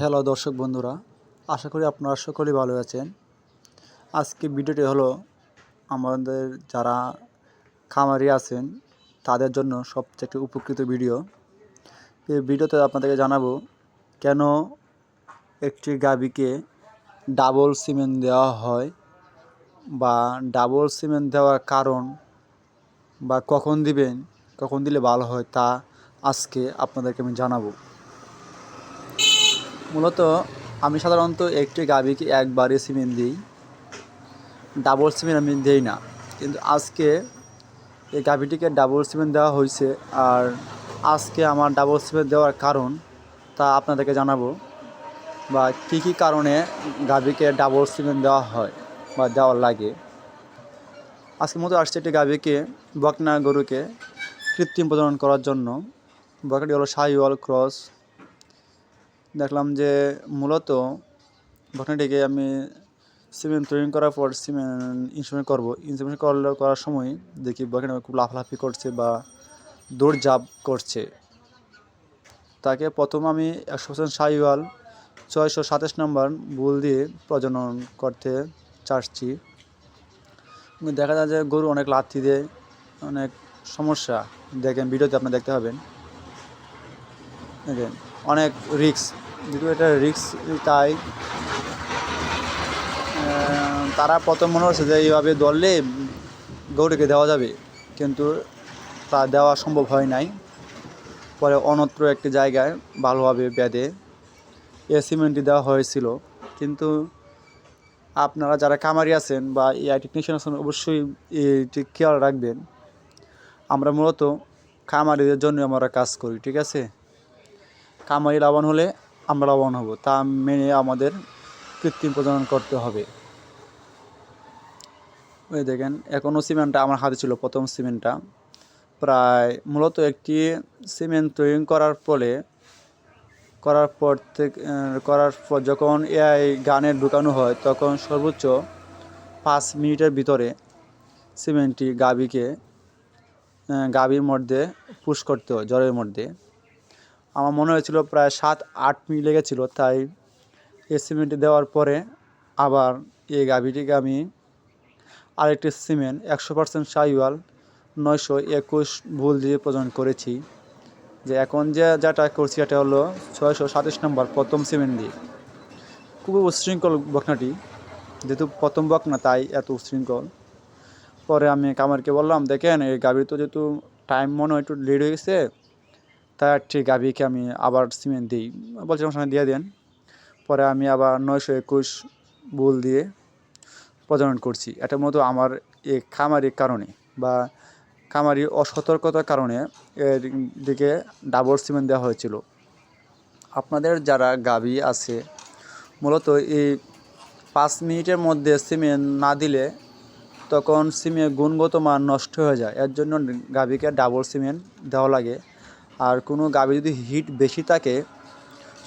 Hello দর্শক বন্ধুরা, আশা করি আপনারা সকলেই ভালো আছেন। আজকে ভিডিওটি হলো আমাদের যারা খামারি আছেন, তাদের জন্য সবথেকে উপকৃত ভিডিও। এই ভিডিওতে আপনাদেরকে জানাব কেন একটি গাবিকে ডাবল সিমেন্ট দেওয়া হয় বা ডাবল সিমেন্ট দেওয়ার কারণ বা কখন দিবেন, কখন দিলে ভালো হয় তা আজকে আপনাদেরকে আমি জানাব। মূলত আমি সাধারণত একটি গাভীকে একবারে সিমেন্ট দিই, ডাবল সিমেন্ট আমি দিই না। কিন্তু আজকে এই গাভীটিকে ডাবল সিমেন্ট দেওয়া হয়েছে আর আজকে আমার ডাবল সিমেন্ট দেওয়ার কারণ তা আপনাদেরকে জানাব বা কী কী কারণে গাভীকে ডাবল সিমেন্ট দেওয়া হয় বা দেওয়ার লাগে। আজকে মতো আসছে একটি গাভীকে বকনা গরুকে কৃত্রিম প্রজনন করার জন্য। বকনাটি হলো শাহিওয়াল ক্রস। দেখলাম যে মূলত ঘটনাটিকে আমি সিমেন্ট তৈরি করার পর সিমেন্ট ইনস্টলমেন্ট করব। ইনস্টলমেন্ট করলে করার সময় দেখি বকেট খুব লাফালাফি করছে বা দৌড়ঝাঁপ করছে। তাকে প্রথম আমি একশো পার্সেন্ট সাইওয়াল ছয়শো সাতাশ নম্বর বুল দিয়ে প্রজনন করতে চাচ্ছি। দেখা যায় যে গরু অনেক লাথি দেয়, অনেক সমস্যা। দেখেন, ভিডিওতে আপনি দেখতে পাবেন। দেখেন, অনেক রিক্স যেহেতু এটা রিক্স তাই তারা প্রথম মনে হচ্ছে যে এইভাবে ধরলে গরুকে দেওয়া যাবে। কিন্তু তা দেওয়া সম্ভব হয় নাই। পরে অন্যত্র একটি জায়গায় ভালোভাবে বেঁধে এ সিমেন্টটি দেওয়া হয়েছিল। কিন্তু আপনারা যারা কামারি আছেন বা এআই টেকনিশিয়ান আছেন, অবশ্যই এটি খেয়াল রাখবেন। আমরা মূলত খামারিদের জন্য আমরা কাজ করি, ঠিক আছে? কামারি লাভবান হলে আমরা লাভবান হব, তা মেনে আমাদের কৃত্রিম প্রজনন করতে হবে। ওই দেখেন এখনও সিমেন্টটা আমার হাতে ছিল, প্রথম সিমেন্টটা। প্রায় মূলত একটি সিমেন্ট তৈরি করার ফলে, করার পর থেকে করার পর যখন এআই গানে ঢুকানো হয়, তখন সর্বোচ্চ পাঁচ মিনিটের ভিতরে সিমেন্টটি গাবিকে গাবির মধ্যে পুশ করতে হয় জ্বরের মধ্যে। আমার মনে হয়েছিল প্রায় সাত, আট মিনিট লেগেছিলো, তাই এই সিমেন্টটি দেওয়ার পরে আবার এই গাভিটিকে আমি আরেকটি সিমেন্ট একশো পার্সেন্ট সাইওয়াল, নয়শো একুশ ভুল দিয়ে প্রদান করেছি। যে এখন যে যেটা করছি, এটা হলো ছয়শো সাতাশ নম্বর প্রথম সিমেন্ট দিয়ে। খুবই উশৃঙ্খল বকনাটি, যেহেতু প্রথম বকনা, তাই এত উশৃঙ্খল পরে আমি কামারকে বললাম, দেখেন, এই গাভীর তো যেহেতু টাইম মনে হয় একটু লেট হয়ে গেছে তাই ঠিক গাভীকে আমি আবার সিমেন্ট দিই। বলছিলাম সময় দিয়ে দেন। পরে আমি আবার নয়শো একুশ বুল দিয়ে প্রজনন করছি। এটা মতো আমার এই খামারির কারণে বা খামারি অসতর্কতার কারণে এর দিকে ডাবল সিমেন্ট দেওয়া হয়েছিল। আপনাদের যারা গাভী আছে, মূলত এই পাঁচ মিনিটের মধ্যে সিমেন্ট না দিলে তখন সিমের গুণগত মান নষ্ট হয়ে যায়। এর জন্য গাভীকে ডাবল সিমেন্ট দেওয়া লাগে। আর কোনো গাভী যদি হিট বেশি থাকে,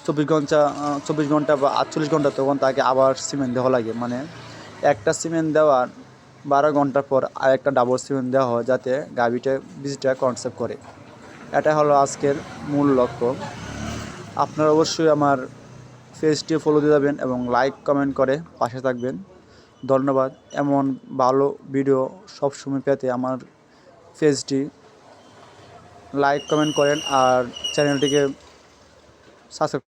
চব্বিশ ঘণ্টা চব্বিশ ঘণ্টা বা আটচল্লিশ ঘণ্টা তখন তাকে আবার সিমেন্ট দেওয়া লাগে। মানে একটা সিমেন্ট দেওয়ার বারো ঘণ্টা পর আরেকটা ডাবল সিমেন্ট দেওয়া হয় যাতে গাভীটা বীজটা কনসেপ্ট করে। এটা হলো আজকের মূল লক্ষ্য। আপনারা অবশ্যই আমার পেজটি ফলো দিয়ে যাবেন এবং লাইক কমেন্ট করে পাশে থাকবেন। ধন্যবাদ। এমন ভালো ভিডিও সবসময় পেতে আমার পেজটি লাইক কমেন্ট করেন আর চ্যানেলটিকে সাবস্ক্রাইব